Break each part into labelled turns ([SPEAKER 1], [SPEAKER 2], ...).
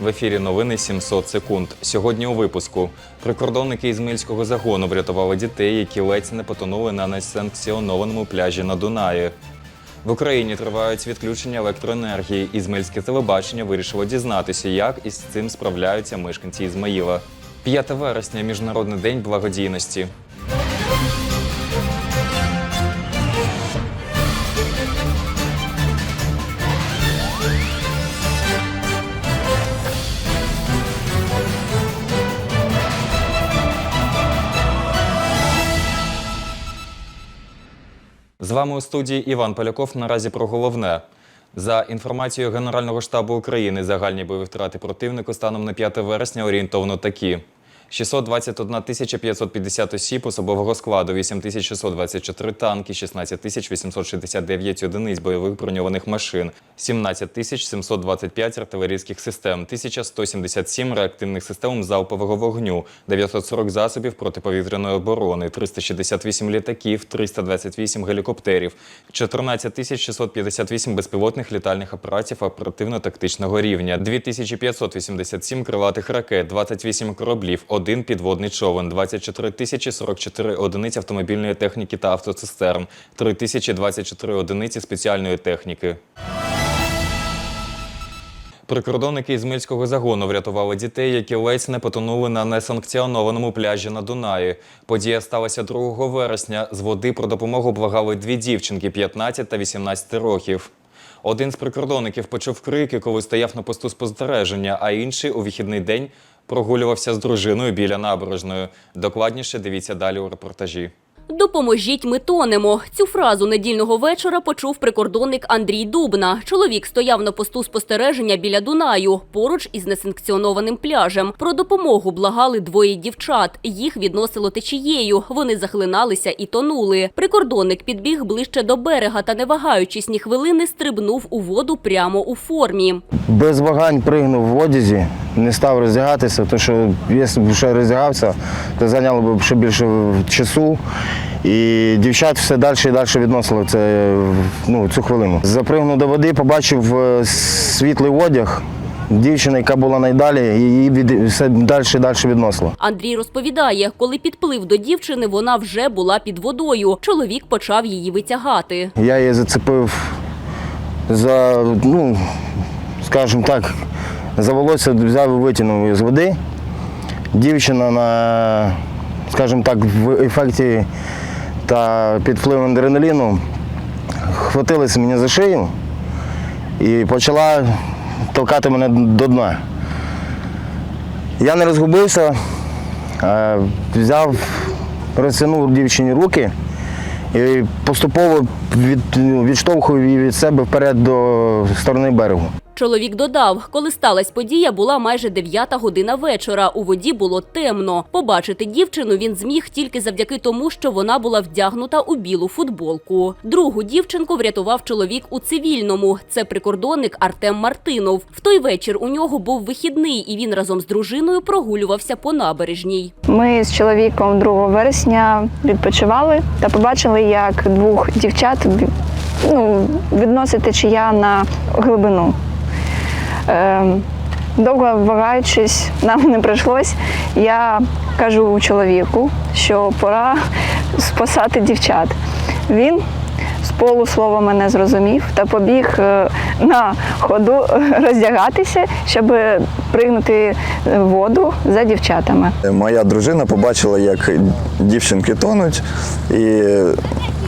[SPEAKER 1] В ефірі новини 700 секунд. Сьогодні у випуску прикордонники Ізмельського загону врятували дітей, які ледь не потонули на несанкціонованому пляжі на Дунаї. В Україні тривають відключення електроенергії. Ізмельське телебачення вирішило дізнатися, як із цим справляються мешканці Ізмаїла. 5 вересня міжнародний день благодійності. Вами у студії Іван Поляков. Наразі про головне. За інформацією Генерального штабу України, загальні бойові втрати противнику станом на 5 вересня орієнтовно такі. 621 тисяча 550 осіб особового складу, 8624 танки, 16 тисяч 869 одиниць бойових броньованих машин, 17 тисяч 725 артилерійських систем, 1177 реактивних систем залпового вогню, 940 засобів протиповітряної оборони, 368 літаків, 328 гелікоптерів, 14 тисяч 658 безпілотних літальних апаратів оперативно-тактичного рівня, 2587 крилатих ракет, 28 кораблів, один підводний човен, 24 тисячі 44 одиниці автомобільної техніки та автоцистерн, 3 тисячі 24 одиниці спеціальної техніки. Прикордонники Ізмельського загону врятували дітей, які ледь не потонули на несанкціонованому пляжі на Дунаї. Подія сталася 2 вересня. З води про допомогу благали дві дівчинки 15 та 18 років. Один з прикордонників почув крики, коли стояв на посту спостереження, а інший у вихідний день прогулювався з дружиною біля набережної. Докладніше дивіться далі у репортажі.
[SPEAKER 2] Допоможіть, ми тонемо. Цю фразу недільного вечора почув прикордонник Андрій Дубна. Чоловік стояв на посту спостереження біля Дунаю, поруч із несанкціонованим пляжем. Про допомогу благали двоє дівчат. Їх відносило течією. Вони захлиналися і тонули. Прикордонник підбіг ближче до берега та, не вагаючись ні хвилини, стрибнув у воду прямо у формі.
[SPEAKER 3] Без вагань пригнув в одязі, не став роздягатися, тому що якщо б ще роздягався, то зайняло б ще більше часу. І дівчат все далі і далі відносило це, ну, цю хвилину. Запригнув до води, побачив е, світлий одяг. Дівчина, яка була найдалі, її від, все далі і далі відносило.
[SPEAKER 2] Андрій розповідає, коли підплив до дівчини, вона вже була під водою. Чоловік почав її витягати.
[SPEAKER 3] Я її зацепив за, ну, скажімо так, за волосся взяв і витягнув її з води. Дівчина на, скажімо так, в ефекті та під впливом адреналіну хватилася мені за шию і почала толкати мене до дна. Я не розгубився, а взяв, розтягнув дівчині руки і поступово ну, відштовхував її від себе вперед до сторони берегу.
[SPEAKER 2] Чоловік додав, коли сталася подія, була майже 9 година вечора. У воді було темно. Побачити дівчину він зміг тільки завдяки тому, що вона була вдягнута у білу футболку. Другу дівчинку врятував чоловік у цивільному. Це прикордонник Артем Мартинов. В той вечір у нього був вихідний, і він разом з дружиною прогулювався по набережній.
[SPEAKER 4] Ми з чоловіком 2 вересня відпочивали та побачили, як двох дівчат ну, відносить течія на глибину. Ем, довго вагаючись, нам не прийшлось. Я кажу чоловіку, що пора спасати дівчат. Він з полуслова мене зрозумів та побіг е, на ходу е, роздягатися, щоб пригнути в воду за дівчатами.
[SPEAKER 5] Моя дружина побачила, як дівчинки тонуть, і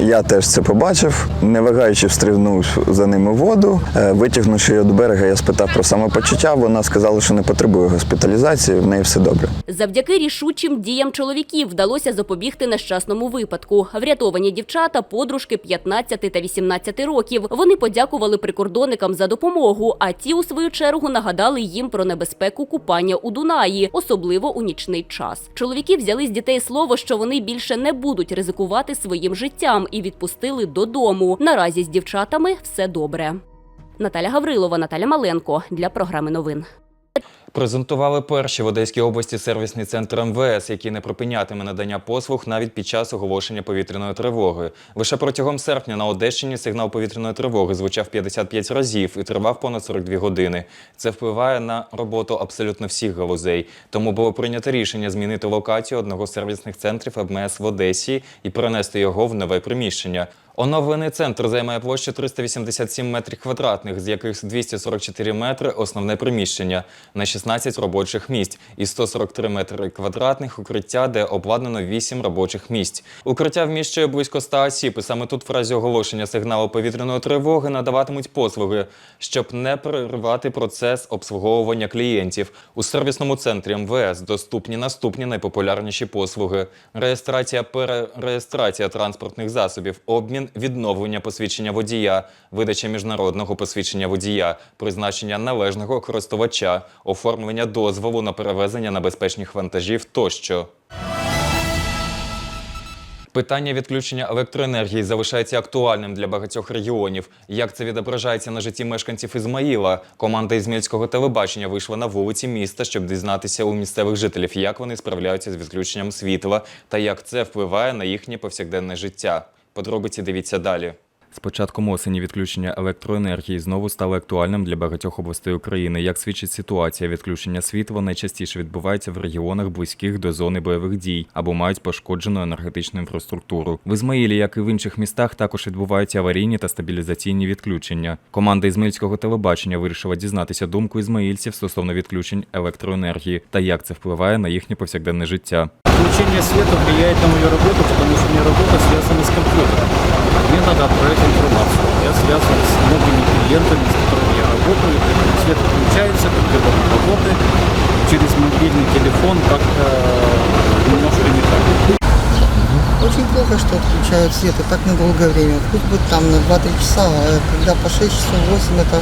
[SPEAKER 5] я теж це побачив. Не вагаючи, встрибнув за ними воду. Е, Витягнувши її до берега, я спитав про самопочуття. Вона сказала, що не потребує госпіталізації, в неї все добре.
[SPEAKER 2] Завдяки рішучим діям чоловіків вдалося запобігти нещасному випадку. Врятовані дівчата, подружки 15 та 18 років. Вони подякували прикордонникам за допомогу, а ті, у свою чергу, нагадали їм про небезпеку купання у Дунаї, особливо у нічний час. Чоловіки взяли з дітей слово, що вони більше не будуть ризикувати своїм життям і відпустили додому. Наразі з дівчатами все добре. Наталя Гаврилова, Наталя Маленко для програми новин.
[SPEAKER 1] Презентували перші в Одеській області сервісний центр МВС, який не припинятиме надання послуг навіть під час оголошення повітряної тривоги. Лише протягом серпня на Одещині сигнал повітряної тривоги звучав 55 разів і тривав понад 42 години. Це впливає на роботу абсолютно всіх галузей. Тому було прийнято рішення змінити локацію одного з сервісних центрів МВС в Одесі і перенести його в нове приміщення. Оновлений центр займає площу 387 метрів квадратних, з яких 244 метри – основне приміщення на 16 робочих місць і 143 метри квадратних укриття, де обладнано 8 робочих місць. Укриття вміщує близько 100 осіб, і саме тут в разі оголошення сигналу повітряної тривоги надаватимуть послуги, щоб не переривати процес обслуговування клієнтів. У сервісному центрі МВС доступні наступні найпопулярніші послуги: реєстрація, перереєстрація транспортних засобів, обмін, відновлення посвідчення водія, видача міжнародного посвідчення водія, призначення належного користувача, оформлення дозволу на перевезення небезпечних вантажів тощо. Питання відключення електроенергії залишається актуальним для багатьох регіонів. Як це відображається на житті мешканців Ізмаїла? Команда Ізмільського телебачення вийшла на вулиці міста, щоб дізнатися у місцевих жителів, як вони справляються з відключенням світла та як це впливає на їхнє повсякденне життя. Подробиці дивіться далі. З початком осені відключення електроенергії знову стало актуальним для багатьох областей України. Як свідчить ситуація, відключення світла найчастіше відбувається в регіонах близьких до зони бойових дій або мають пошкоджену енергетичну інфраструктуру. В Ізмаїлі, як і в інших містах, також відбуваються аварійні та стабілізаційні відключення. Команда ізмаїльського телебачення вирішила дізнатися думку ізмаїльців стосовно відключень електроенергії та як це впливає на їхнє повсякденне життя.
[SPEAKER 6] Включение света влияет на мою работу, потому что у меня работа связана с компьютером. Мне надо отправить информацию. Я связан с многими клиентами, с которыми я работаю. Поэтому свет включается, компьютер не работает. Через мобильный телефон как-то немножко не так.
[SPEAKER 7] Очень плохо, что отключают свет и так на долгое время. Хоть бы там на 2-3 часа, а когда по 6 часов 8 это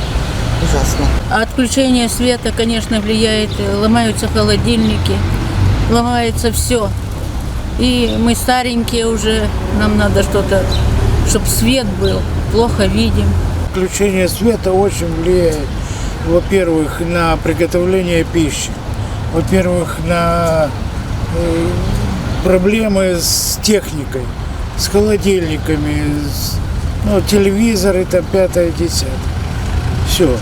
[SPEAKER 7] ужасно.
[SPEAKER 8] А Отключение света, конечно, влияет, э, ломаются холодильники, ломается все. И мы старенькие уже, нам надо что-то, чтобы свет был, плохо видим.
[SPEAKER 9] Включение света очень влияет, во-первых, на приготовление пищи, во-первых, на э, проблемы с техникой, с холодильниками, с, ну, телевизор это пятое, десятое. Все.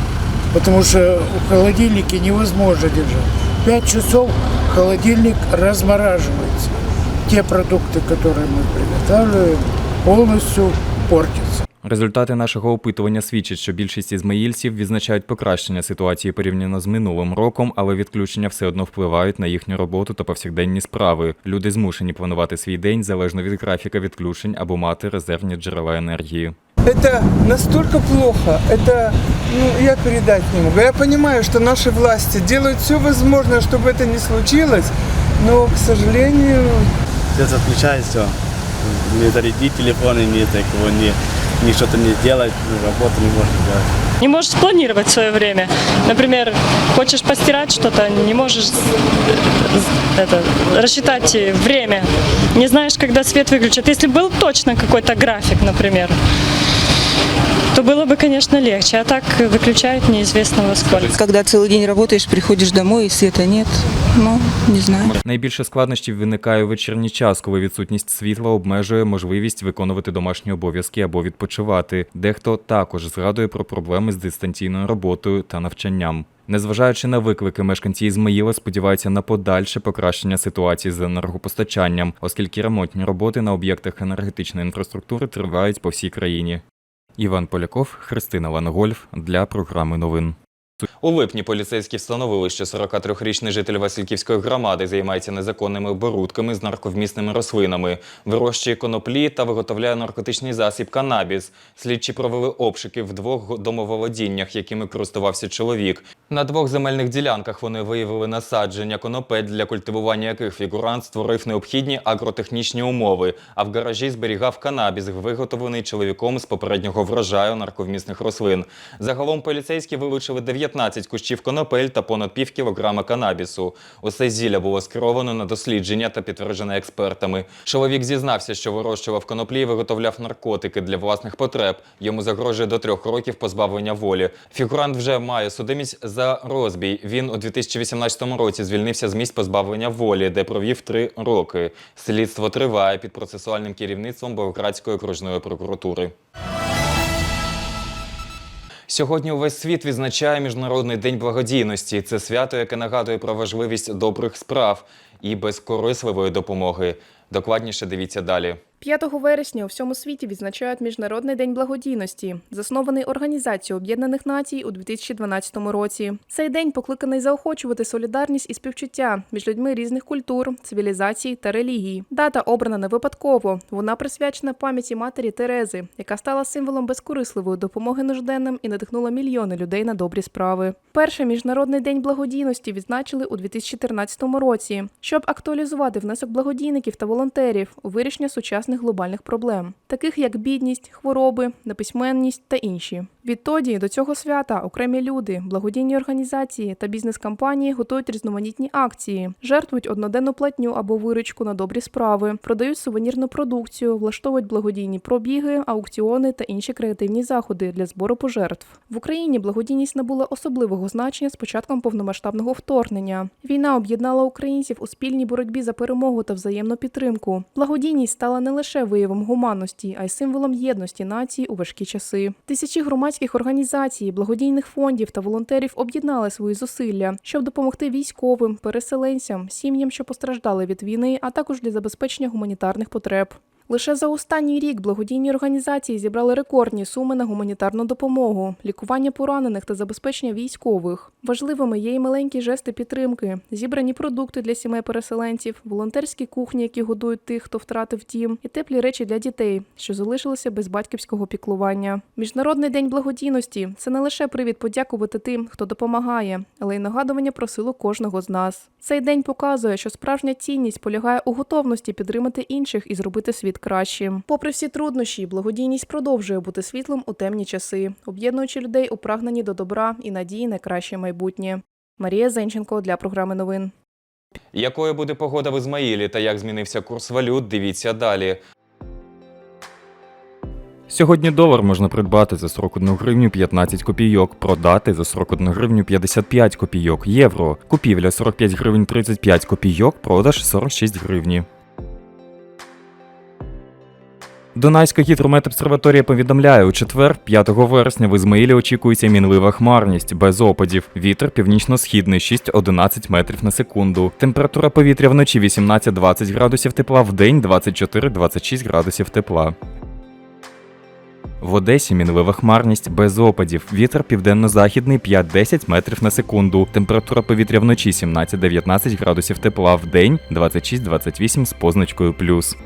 [SPEAKER 9] Потому что в холодильнике невозможно держать. Пять часов холодильник размораживается. Те продукты, которые мы приготавливаем, полностью портятся.
[SPEAKER 1] Результати нашого опитування свідчать, що більшість ізмаїльців відзначають покращення ситуації порівняно з минулим роком, але відключення все одно впливають на їхню роботу та повсякденні справи. Люди змушені планувати свій день залежно від графіка відключень або мати резервні джерела енергії.
[SPEAKER 10] Это настолько плохо, это, ну, я передать не могу. Я понимаю, что наши власти делают все возможное, чтобы это не случилось, но, к сожалению,
[SPEAKER 6] Свет отключает все. Не зарядить телефон, не, так, его, не, не что-то не сделать, работу не можно делать.
[SPEAKER 11] Не можешь спланировать свое время. Например, хочешь постирать что-то, не можешь э, это, рассчитать время. Не знаешь, когда свет выключат. Если был точно какой-то график, например, то было бы, конечно, легче. А так выключают неизвестно во сколько.
[SPEAKER 7] Когда целый день работаешь, приходишь домой и света нет, ну, не знаю.
[SPEAKER 1] Найбільше складнощів виникає у вечірній час, коли відсутність світла обмежує можливість виконувати домашні обов'язки або відпочивати. Дехто також згадує про проблеми з дистанційною роботою та навчанням. Незважаючи на виклики, мешканці Ізмаїла сподіваються на подальше покращення ситуації з енергопостачанням, оскільки ремонтні роботи на об'єктах енергетичної інфраструктури тривають по всій країні. Іван Поляков, Христина Лангольф для програми новин. У липні поліцейські встановили, що 43-річний житель Васильківської громади займається незаконними оборудками з нарковмісними рослинами, вирощує коноплі та виготовляє наркотичний засіб канабіс. Слідчі провели обшуки в двох домоволодіннях, якими користувався чоловік. На двох земельних ділянках вони виявили насадження конопель, для культивування яких фігурант створив необхідні агротехнічні умови, а в гаражі зберігав канабіс, виготовлений чоловіком з попереднього врожаю нарковмісних рослин. Загалом поліцейські вилучили 19 кущів конопель та понад пів кілограма канабісу. Усе зілля було скеровано на дослідження та підтверджене експертами. Чоловік зізнався, що вирощував коноплі і виготовляв наркотики для власних потреб. Йому загрожує до трьох років позбавлення волі. Фігурант вже має судимість за розбій. Він у 2018 році звільнився з місць позбавлення волі, де провів три роки. Слідство триває під процесуальним керівництвом Болградської окружної прокуратури. Сьогодні увесь світ відзначає Міжнародний день благодійності. Це свято, яке нагадує про важливість добрих справ і безкорисливої допомоги. Докладніше дивіться далі.
[SPEAKER 12] 5 вересня у всьому світі відзначають Міжнародний день благодійності, заснований Організацією Об'єднаних Націй у 2012 році. Цей день покликаний заохочувати солідарність і співчуття між людьми різних культур, цивілізацій та релігій. Дата обрана не випадково. Вона присвячена пам'яті матері Терези, яка стала символом безкорисливої допомоги нужденним і надихнула мільйони людей на добрі справи. Перший міжнародний день благодійності відзначили у 2014 році, щоб актуалізувати внесок благодійників та волонтерів у вирішення сучасних глобальних проблем, таких як бідність, хвороби, неписьменність та інші. Відтоді до цього свята окремі люди, благодійні організації та бізнес-кампанії готують різноманітні акції, жертвують одноденну платню або виручку на добрі справи, продають сувенірну продукцію, влаштовують благодійні пробіги, аукціони та інші креативні заходи для збору пожертв. В Україні благодійність набула особливого значення з початком повномасштабного вторгнення. Війна об'єднала українців у спільній боротьбі за перемогу та взаємну підтримку. Благодійність стала не лише виявом гуманності, а й символом єдності нації у важкі часи. Тисячі громадських організацій, благодійних фондів та волонтерів об'єднали свої зусилля, щоб допомогти військовим, переселенцям, сім'ям, що постраждали від війни, а також для забезпечення гуманітарних потреб. Лише за останній рік благодійні організації зібрали рекордні суми на гуманітарну допомогу, лікування поранених та забезпечення військових. Важливими є й маленькі жести підтримки, зібрані продукти для сімей переселенців, волонтерські кухні, які годують тих, хто втратив дім, і теплі речі для дітей, що залишилися без батьківського піклування. Міжнародний день благодійності це не лише привід подякувати тим, хто допомагає, але й нагадування про силу кожного з нас. Цей день показує, що справжня цінність полягає у готовності підтримати інших і зробити світ кращим. Попри всі труднощі, благодійність продовжує бути світлом у темні часи, об'єднуючи людей у прагненні до добра і надії на краще майбутнє. Марія Зенченко для програми новин.
[SPEAKER 1] Якою буде погода в Ізмаїлі та як змінився курс валют, дивіться далі. Сьогодні долар можна придбати за 41 гривню 15 копійок, продати за 41 гривню 55 копійок, євро, купівля 45 гривень 35 копійок, продаж 46 гривні. Дунайська гідрометобсерваторія повідомляє, у четвер, 5 вересня, в Ізмаїлі очікується мінлива хмарність, без опадів. Вітер північно-східний 6-11 метрів на секунду. Температура повітря вночі 18-20 градусів тепла, в день 24-26 градусів тепла. В Одесі мінлива хмарність без опадів. Вітер південно-західний 5-10 метрів на секунду. Температура повітря вночі 17-19 градусів тепла, в день 26-28 з позначкою плюс.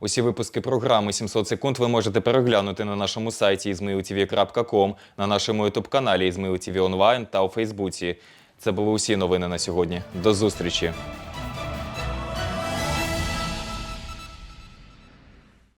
[SPEAKER 1] Усі випуски програми 700 секунд ви можете переглянути на нашому сайті izmailtv.com, на нашому ютуб-каналі Izmail Онлайн та у Фейсбуці. Це були усі новини на сьогодні. До зустрічі!